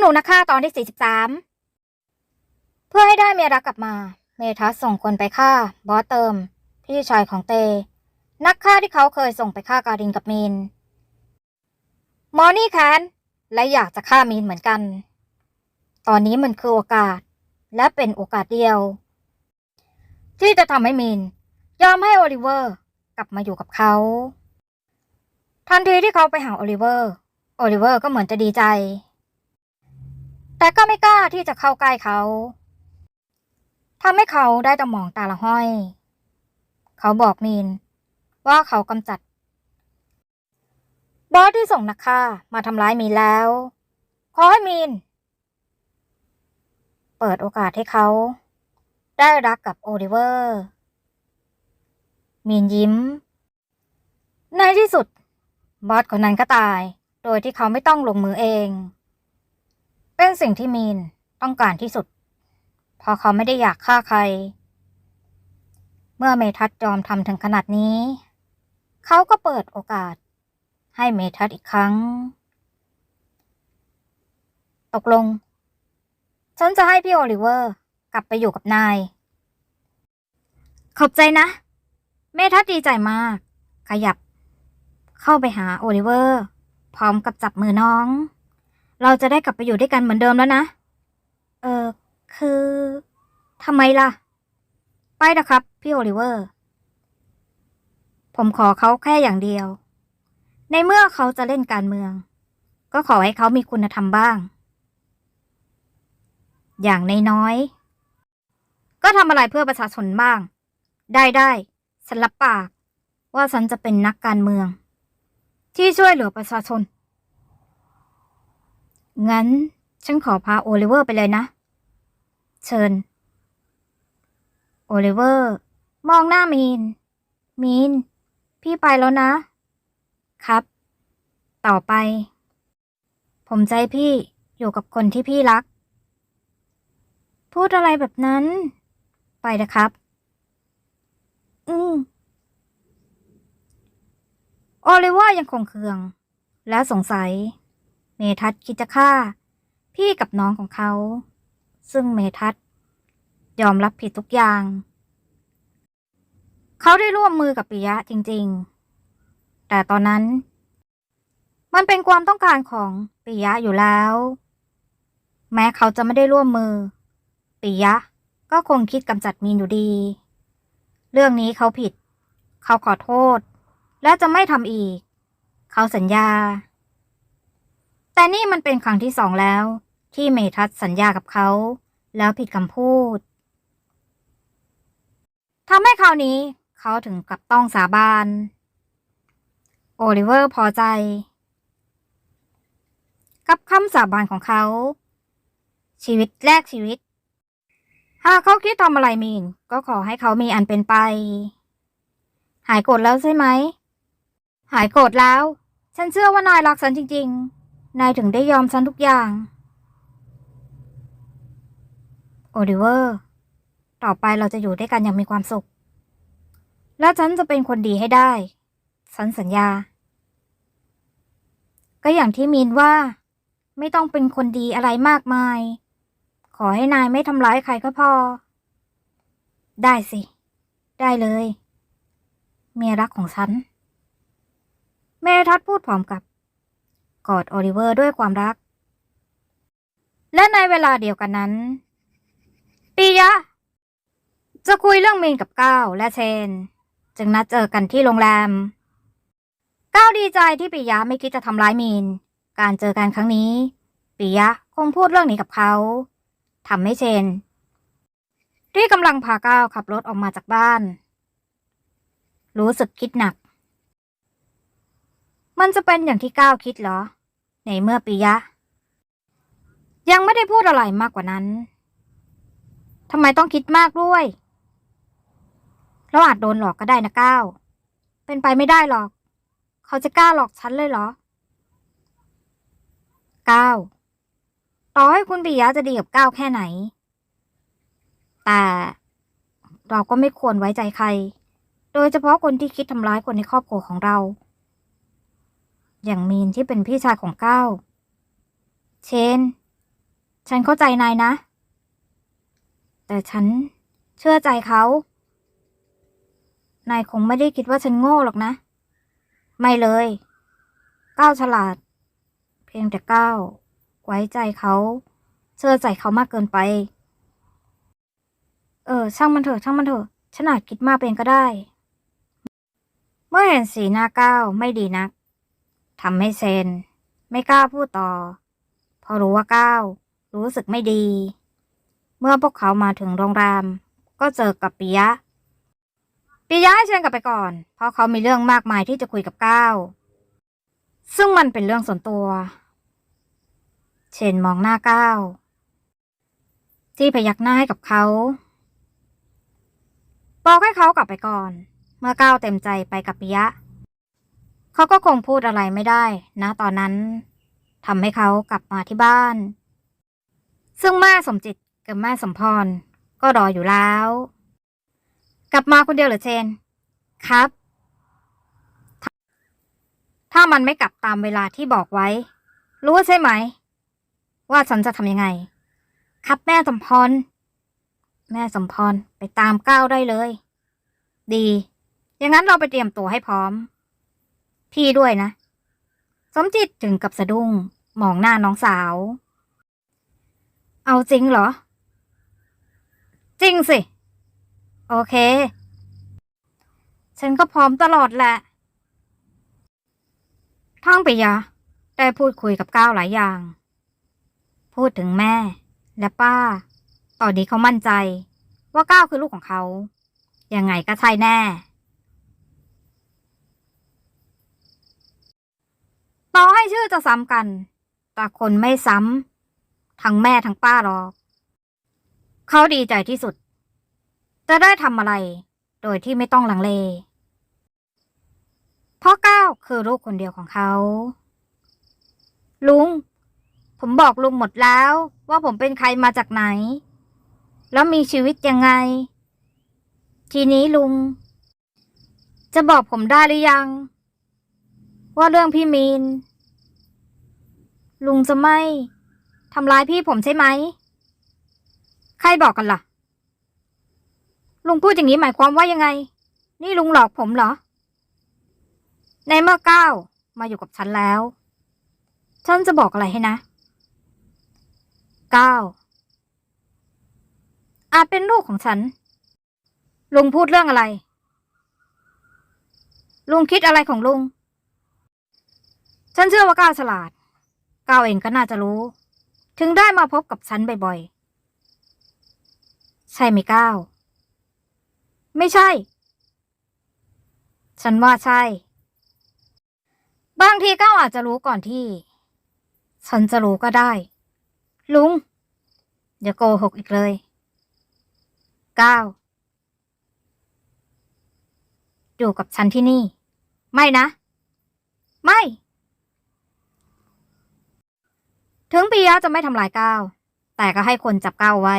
คุณหนูนักฆ่าตอนที่ 43 เพื่อให้ได้เมียรักกลับมา เมทัสส่งคนไปฆ่า บอสเติม พี่ชายของเต นักฆ่าที่เขาเคยส่งไปฆ่าการินกับมีน มอนี่แค้นและอยากจะฆ่ามีนเหมือนกัน ตอนนี้มันคือโอกาส และเป็นโอกาสเดียว ที่จะทำให้มีน ยอมให้โอลิเวอร์ กลับมาอยู่กับเขา ทันทีที่เขาไปหาโอลิเวอร์ โอลิเวอร์ก็เหมือนจะดีใจ แต่ก็ไม่กล้าที่จะเข้าใกล้เขาทำให้เขาได้แต่มองตาละห้อย เขาบอกมีน ว่าเขากำจัด บอสที่ส่งนักฆ่ามาทำร้ายมีนแล้ว ขอให้มีน เปิดโอกาสให้เขา ได้รักกับโอลิเวอร์ มีนยิ้ม ในที่สุด บอสคนนั้นก็ตาย โดยที่เขาไม่ต้องลงมือเอง เป็นสิ่งที่มีนต้องการที่สุดเพราะเขาไม่ได้อยากฆ่าใคร เมื่อเมทัศยอมทำถึงขนาดนี้ เขาก็เปิดโอกาส ให้เมทัศอีกครั้ง ตกลง ฉันจะให้พี่โอลิเวอร์ กลับไปอยู่กับนาย ขอบใจนะ เมทัศดีใจมาก ขยับ เข้าไปหาโอลิเวอร์ พร้อมกับจับมือน้อง เราจะได้กลับไปอยู่ด้วยกันเหมือนเดิมแล้วนะ เออคือทำไมล่ะ ไปนะครับ พี่โอลิเวอร์ ผมขอเขาแค่อย่างเดียว ในเมื่อเขาจะเล่นการเมือง ก็ขอให้เขามีคุณธรรมบ้าง อย่างนน้อยๆก็ทำอะไรเพื่อประชาชนบ้าง ได้ได้ฉันรับปาก ว่าฉันจะเป็นนักการเมือง ที่ช่วยเหลือประชาชน งั้นฉันขอพาโอลิเวอร์ไปเลยนะ เชิญ โอลิเวอร์ มองหน้ามีน มีน พี่ไปแล้วนะ ครับ ต่อไป ผมใจพี่อยู่กับคนที่พี่รัก พูดอะไรแบบนั้น ไปนะครับ อืมโอลิเวอร์ยังคงเคือง และสงสัย เมทัศคิดจะฆ่า พี่กับน้องของเขา ซึ่งเมทัศยอมรับผิดทุกอย่าง เขาได้ร่วมมือกับปิยะจริง ๆ แต่ตอนนั้น มันเป็นความต้องการของปิยะอยู่แล้ว แม้เขาจะไม่ได้ร่วมมือปิยะก็คงคิดกำจัดมีนอยู่ดี เรื่องนี้เขาผิด เขาขอโทษ และจะไม่ทำอีก เขาสัญญา แต่นี่มันเป็นครั้งที่สองแล้ว ที่เมทัศสัญญากับเขา แล้วผิดคำพูดทำให้คราวนี้เขาถึงกับต้องสาบาน โอลิเวอร์พอใจ กับคำสาบานของเขา ชีวิตแลกชีวิต หากเขาคิดทำอะไรมีนก็ขอให้เขามีอันเป็นไป หายโกรธแล้วใช่ไหม หายโกรธแล้ว ฉันเชื่อว่านายรักฉันจริง ๆ นายถึงได้ยอมฉันทุกอย่าง โอลิเวอร์ ต่อไปเราจะอยู่ด้วยกันอย่างมีความสุข และฉันจะเป็นคนดีให้ได้ ฉันสัญญา ก็อย่างที่มีนว่า ไม่ต้องเป็นคนดีอะไรมากมาย ขอให้นายไม่ทำร้ายใครก็พอ ได้สิ ได้เลย เมียรักของฉันเมทัศน์พูดพร้อมกับ กอดโอลิเวอร์ด้วยความรัก และในเวลาเดียวกันนั้นปียะ จะคุยเรื่องมีนกับก้าวและเชน จึงนัดเจอกันที่โรงแรมก้าวดีใจที่ปิยะไม่คิดจะทำร้ายมีน การเจอกันครั้งนี้ปิยะคงพูดเรื่องนี้กับเขาทำให้เชนที่กำลังพาก้าวขับรถออกมาจากบ้าน รู้สึกคิดหนัก มันจะเป็นอย่างที่ก้าวคิดเหรอ ในเมื่อปิยะ ยังไม่ได้พูดอะไรมากกว่านั้นทำไมต้องคิดมากด้วย เราอาจโดนหลอกก็ได้นะก้าวเป็นไปไม่ได้หรอก เขาจะกล้าหลอกฉันเลยเหรอก้าวต่อให้คุณปิยะจะดีกับก้าวแค่ไหน แต่เราก็ไม่ควรไว้ใจใคร โดยเฉพาะคนที่คิดทำร้ายคนในครอบครัวของเรา อย่างมีนที่เป็นพี่ชายของก้าวเชน ฉันเข้าใจนายนะ แต่ฉันเชื่อใจเขา นายคงไม่ได้คิดว่าฉันโง่หรอกนะ ไม่เลย ก้าวฉลาด เพียงแต่ก้าวไว้ใจเขา เชื่อใจเขามากเกินไป เออ ช่างมันเถอะ ช่างมันเถอะ ฉันอาจคิดมากเองก็ได้ เมื่อเห็นสีหน้าก้าวไม่ดีนัก ทำให้เซน ไม่กล้าพูดต่อ เพราะรู้ว่าก้าวรู้สึกไม่ดี เมื่อพวกเขามาถึงโรงแรม ก็เจอกับปิยะปิยะให้เชิญกลับไปก่อน เพราะเขามีเรื่องมากมายที่จะคุยกับก้าวซึ่งมันเป็นเรื่องส่วนตัว เชนมองหน้าก้าวที่พยักหน้าให้กับเขาบอกให้เขากลับไปก่อน เมื่อก้าวเต็มใจไปกับปิยะ เขาก็คงพูดอะไรไม่ได้นะตอนนั้นทำให้เขากลับมาที่บ้าน ซึ่งแม่สมจิตกับแม่สมพร ก็รออยู่แล้ว กลับมาคนเดียวเหรอเชน ครับ ถ้ามันไม่กลับตามเวลาที่บอกไว้ รู้ใช่ไหม ว่าฉันจะทำยังไง ครับแม่สมพร แม่สมพรไปตามก้าวได้เลย ดี อย่างนั้นเราไปเตรียมตัวให้พร้อม พี่ด้วยนะ สมจิตถึงกับสะดุ้งมองหน้าน้องสาว เอาจริงเหรอ จริงสิ โอเค ฉันก็พร้อมตลอดแหละทั้งปิยะได้พูดคุยกับก้าวหลายอย่าง พูดถึงแม่ และป้า ตอนนี้เขามั่นใจ ว่าก้าวคือลูกของเขา ยังไงก็ใช่แน่ ต่อให้ชื่อจะซ้ำกัน แต่คนไม่ซ้ำทั้งแม่ทั้งป้าหรอก เขาดีใจที่สุด จะได้ทำอะไร โดยที่ไม่ต้องลังเลเพราะก้าวคือลูกคนเดียวของเขา ลุง ผมบอกลุงหมดแล้วว่าผมเป็นใครมาจากไหน แล้วมีชีวิตยังไง ทีนี้ลุง จะบอกผมได้หรือยัง ว่าเรื่องพี่มีน ลุงจะไม่ทำร้ายพี่ผมใช่ไหม ใครบอกกันล่ะ ลุงพูดอย่างนี้หมายความว่ายังไง นี่ลุงหลอกผมเหรอ ในเมื่อก้าวมาอยู่กับฉันแล้ว ฉันจะบอกอะไรให้นะก้าวอาจเป็นลูกของฉัน ลุงพูดเรื่องอะไร ลุงคิดอะไรของลุง ฉันเชื่อว่าก้าวฉลาด ก้าวเองก็น่าจะรู้ ถึงได้มาพบกับฉันบ่อยๆ ใช่ไหมก้าว ไม่ใช่ ฉันว่าใช่ บางทีก้าวอาจจะรู้ก่อนที่ ฉันจะรู้ก็ได้ ลุง อย่าโกหกอีกเลย ก้าวอยู่กับฉันที่นี่ ไม่นะ ไม่ ถึงปิยะจะไม่ทำลายก้าวแต่ก็ให้คนจับก้าวไว้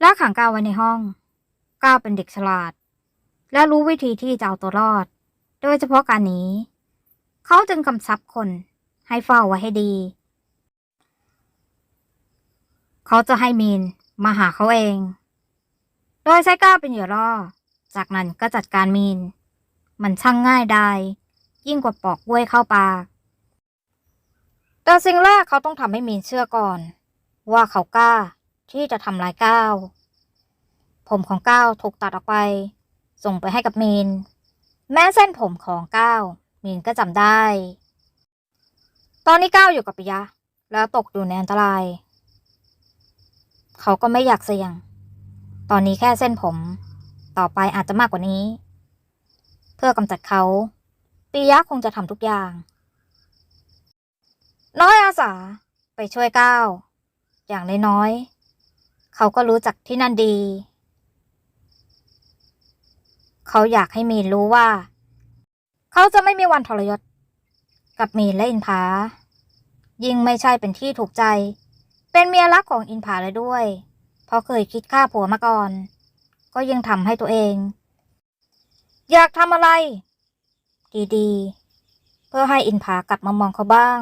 และขังก้าวไว้ในห้อง ก้าวเป็นเด็กฉลาด และรู้วิธีที่จะเอาตัวรอด โดยเฉพาะการหนีเขาจึงกำชับคนให้เฝ้าไว้ให้ดี เขาจะให้มีนมาหาเขาเอง โดยใช้ก้าวเป็นเหยื่อล่อ จากนั้นก็จัดการมีน มันช่างง่ายได้ยิ่งกว่าปอกกล้วยเข้าปาก แต่สิ่งแรกเขาต้องทำให้มีนเชื่อก่อน ว่าเขากล้าที่จะทำร้ายก้าวผมของก้าวถูกตัดออกไป ส่งไปให้กับมีน แม้เส้นผมของก้าวมีนก็จำได้ ตอนนี้ก้าวอยู่กับปิยะ แล้วตกอยู่ในอันตราย เขาก็ไม่อยากเสี่ยง ตอนนี้แค่เส้นผม ต่อไปอาจจะมากกว่านี้ เพื่อกำจัดเขาปิยะคงจะทำทุกอย่าง น้อยอาสาไปช่วยก้าวอย่างน้อยๆเขาก็รู้จักที่นั่นดี เขาอยากให้มีนรู้ว่า เขาจะไม่มีวันทรยศ กับมีนและอินผายิ่งไม่ใช่เป็นที่ถูกใจ เป็นเมียรักของอินผาเลยด้วย เพราะเคยคิดฆ่าผัวมาก่อน ก็ยังทำให้ตัวเอง อยากทำอะไร ดีๆ เพื่อให้อินผากลับมามองเขาบ้าง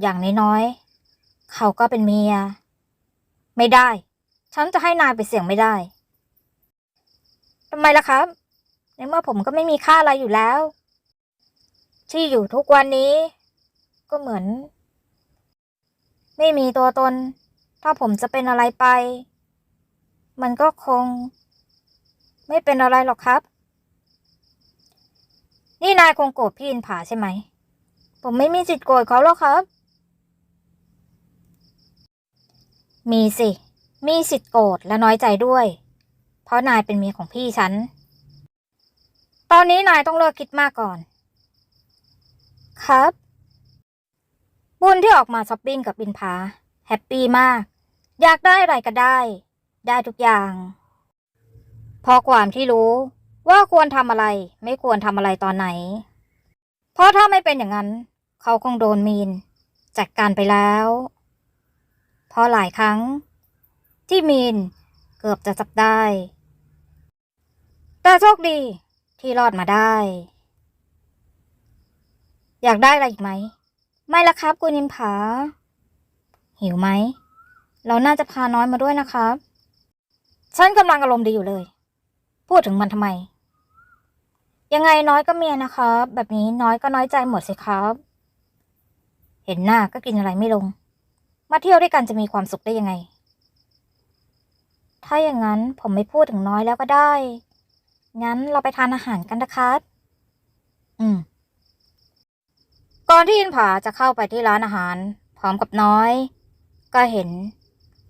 อย่างน้อยๆ เขาก็เป็นเมีย ไม่ได้ ฉันจะให้นายไปเสี่ยงไม่ได้ทำไมล่ะครับ ในเมื่อผมก็ไม่มีค่าอะไรอยู่แล้ว ที่อยู่ทุกวันนี้ ก็เหมือน ไม่มีตัวตน ถ้าผมจะเป็นอะไรไป มันก็คง ไม่เป็นอะไรหรอกครับ นี่นายคงโกรธพี่อินผาใช่ไหม ผมไม่มีสิทธิ์โกรธเขาหรอกครับ มีสิ มีสิทธิ์โกรธและน้อยใจด้วย เพราะนายเป็นเมียของพี่ฉัน ตอนนี้นายต้องเลิกคิดมากก่อน ครับ บุญที่ออกมาช้อปปิ้งกับบินผาแฮปปี้มาก อยากได้อะไรก็ได้ ได้ทุกอย่าง พอความที่รู้ว่าควรทำอะไร ไม่ควรทำอะไรตอนไหน เพราะถ้าไม่เป็นอย่างนั้น เขาคงโดนมีนจัดการไปแล้ว พราะหลายครั้ง ที่มีนเกือบจะจับได้ แต่โชคดีที่รอดมาได้ อยากได้อะไรอีกไหม ไม่ละครับคุณนิมผา หิวไหม เราน่าจะพาน้อยมาด้วยนะครับ ฉันกำลังอารมณ์ดีอยู่เลย พูดถึงมันทำไม ยังไงน้อยก็เมียนะครับ แบบนี้น้อยก็น้อยใจหมดสิครับ เห็นหน้าก็กินอะไรไม่ลง มาเที่ยวด้วยกันจะมีความสุขได้ยังไง ถ้าอย่างนั้นผมไม่พูดถึงน้อยแล้วก็ได้ งั้นเราไปทานอาหารกันนะครับ อืม ก่อนที่อินผาจะเข้าไปที่ร้านอาหาร พร้อมกับน้อย ก็เห็น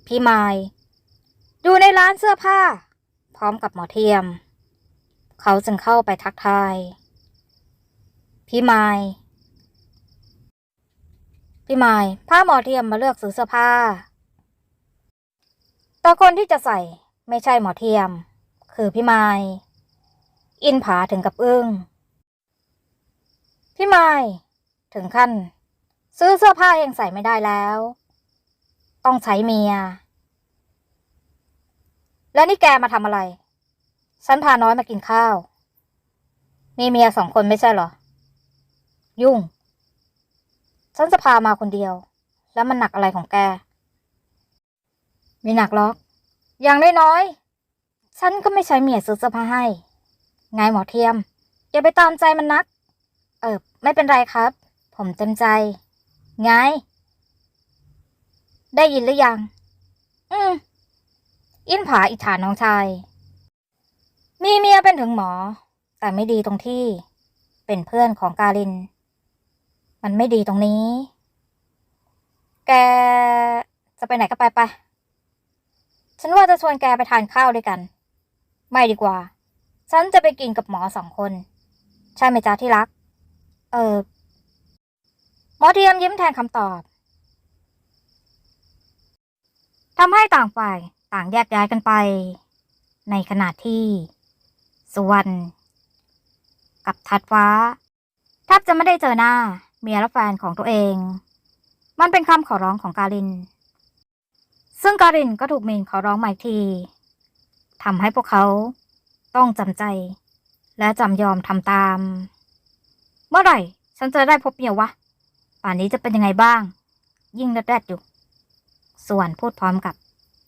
พี่ไมายอยู่ในร้านเสื้อผ้า พร้อมกับหมอเทียม เขาจึงเข้าไปทักทาย พี่ไมาย พี่ไมายพาหมอเทียมมาเลือกซื้อเสื้อผ้า แต่คนที่จะใส่ไม่ใช่หมอเทียม คือพี่ไมายอินผาถึงกับอึ้งพี่ไมายถึงขั้น ซื้อเสื้อผ้าเองใส่ไม่ได้แล้ว ต้องใช้เมีย แล้วนี่แกมาทำอะไร ฉันพาน้อยมากินข้าว มีเมียสองคนไม่ใช่เหรอ ยุ่ง ฉันจะพามาคนเดียว แล้วมันหนักอะไรของแก ไม่หนักหรอก อย่างน้อยๆ ฉันก็ไม่ใช้เมียซื้อเสื้อผ้าให้ ไงหมอเทียม อย่าไปตามใจมันนัก เออไม่เป็นไรครับ ผมเต็มใจ ไง ได้ยินหรือยัง อืม อินผาอิจฉาน้องชาย มีเมียเป็นถึงหมอ แต่ไม่ดีตรงที่ เป็นเพื่อนของกาลิน มันไม่ดีตรงนี้ แกจะไปไหนก็ไปไป ฉันว่าจะชวนแกไปทานข้าวด้วยกัน ไม่ดีกว่า ฉันจะไปกินกับหมอสองคน ใช่ไหมจ๊ะที่รัก เออ หมอเทียมยิ้มแทนคำตอบทำให้ต่างฝ่ายต่างแยกย้ายกันไป ในขณะที่ สุวรรณกับทัดฟ้าแทบจะไม่ได้เจอหน้า เมียและแฟนของตัวเอง มันเป็นคำขอร้องของการิน ซึ่งการินก็ถูกเมีนขอร้องมาอีกทีทำให้พวกเขาต้องจำใจ และจำยอมทำตาม เมื่อไหร่ ฉันจะได้พบเมียวะ ป่านนี้จะเป็นยังไงบ้าง ยิ่งแรดๆอยู่ ส่วนพูดพร้อมกับ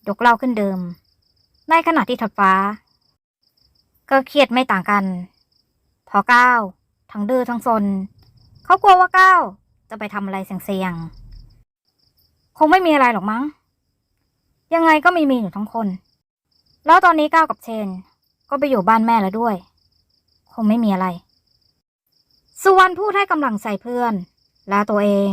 ยกเล่าขึ้นเดิม ในขณะที่ทัดฟ้า ก็เครียดไม่ต่างกัน พอก้าวทั้งดื้อทั้งซน เขากลัวว่าก้าวจะไปทำอะไรเสี่ยงๆ คงไม่มีอะไรหรอกมั้ง ยังไงก็มีมีอยู่ทั้งคน แล้วตอนนี้ก้าวกับเชน ก็ไปอยู่บ้านแม่แล้วด้วย คงไม่มีอะไร สุวรรณพูดให้กำลังใจเพื่อน และตัวเอง